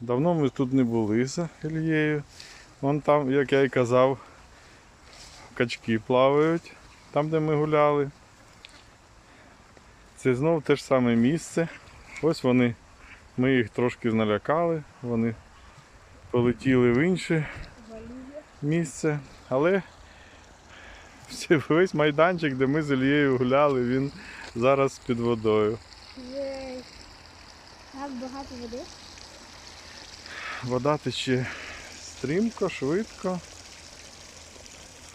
Давно ми тут не були з Ільєю. Вон там, як я і казав, качки плавають, там, де ми гуляли. Це знов те ж саме місце. Ось вони, ми їх трошки налякали, вони полетіли в інше місце. Але весь майданчик, де ми з Ільєю гуляли, він зараз під водою. Так багато води. Вода тече стрімко, швидко.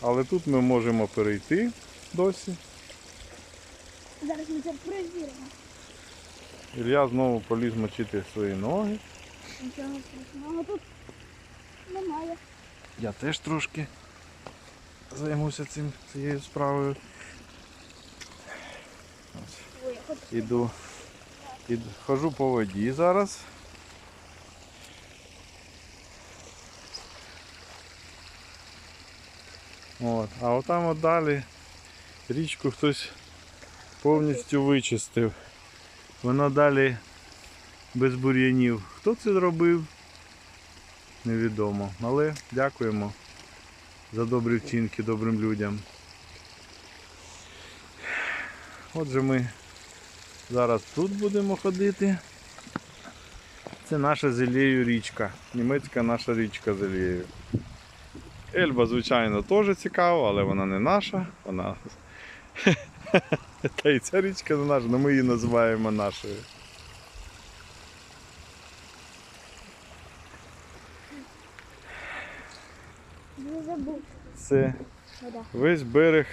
Але тут ми можемо перейти досі. Зараз ми це перевіримо. Ілля знову поліз мочити свої ноги. Нічого страшного тут немає. Я теж трошки займуся цим, цією справою. Ось, Ой, я хочу. Іду, іду, хожу по воді зараз. От, а отам от далі річку хтось повністю вичистив. Воно далі без бур'янів. Хто це зробив? Невідомо. Але дякуємо за добрі вчинки добрим людям. Отже, ми зараз тут будемо ходити. Це наша з Ілією річка. Німецька наша річка з Ілією. Ельба, звичайно, теж цікава, але вона не наша. Вона... Та і ця річка не наша, але ми її називаємо нашою. Це весь берег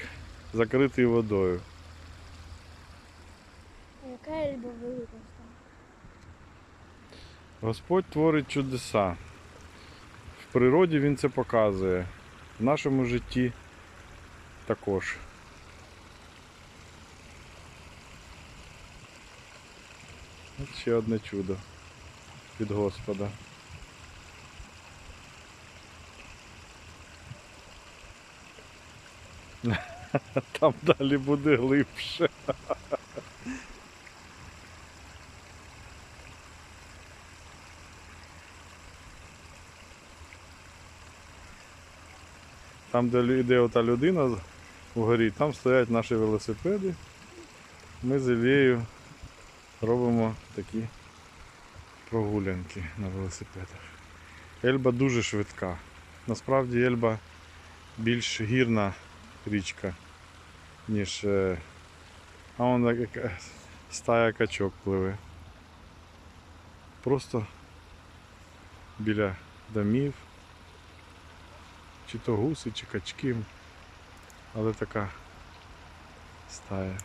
закритий водою. Яка ельба велика? Господь творить чудеса. Природі Він це показує. В нашому житті також. От ще одне чудо від Господа. Там далі буде глибше. Там, де йде ота людина вгорі, там стоять наші велосипеди. Ми з Ілією робимо такі прогулянки на велосипедах. Ельба дуже швидка. Насправді Ельба більш гірна річка, ніж. е, А вон яка стая качок пливе. Просто біля домів чи то гуси, чи качки, але така стая.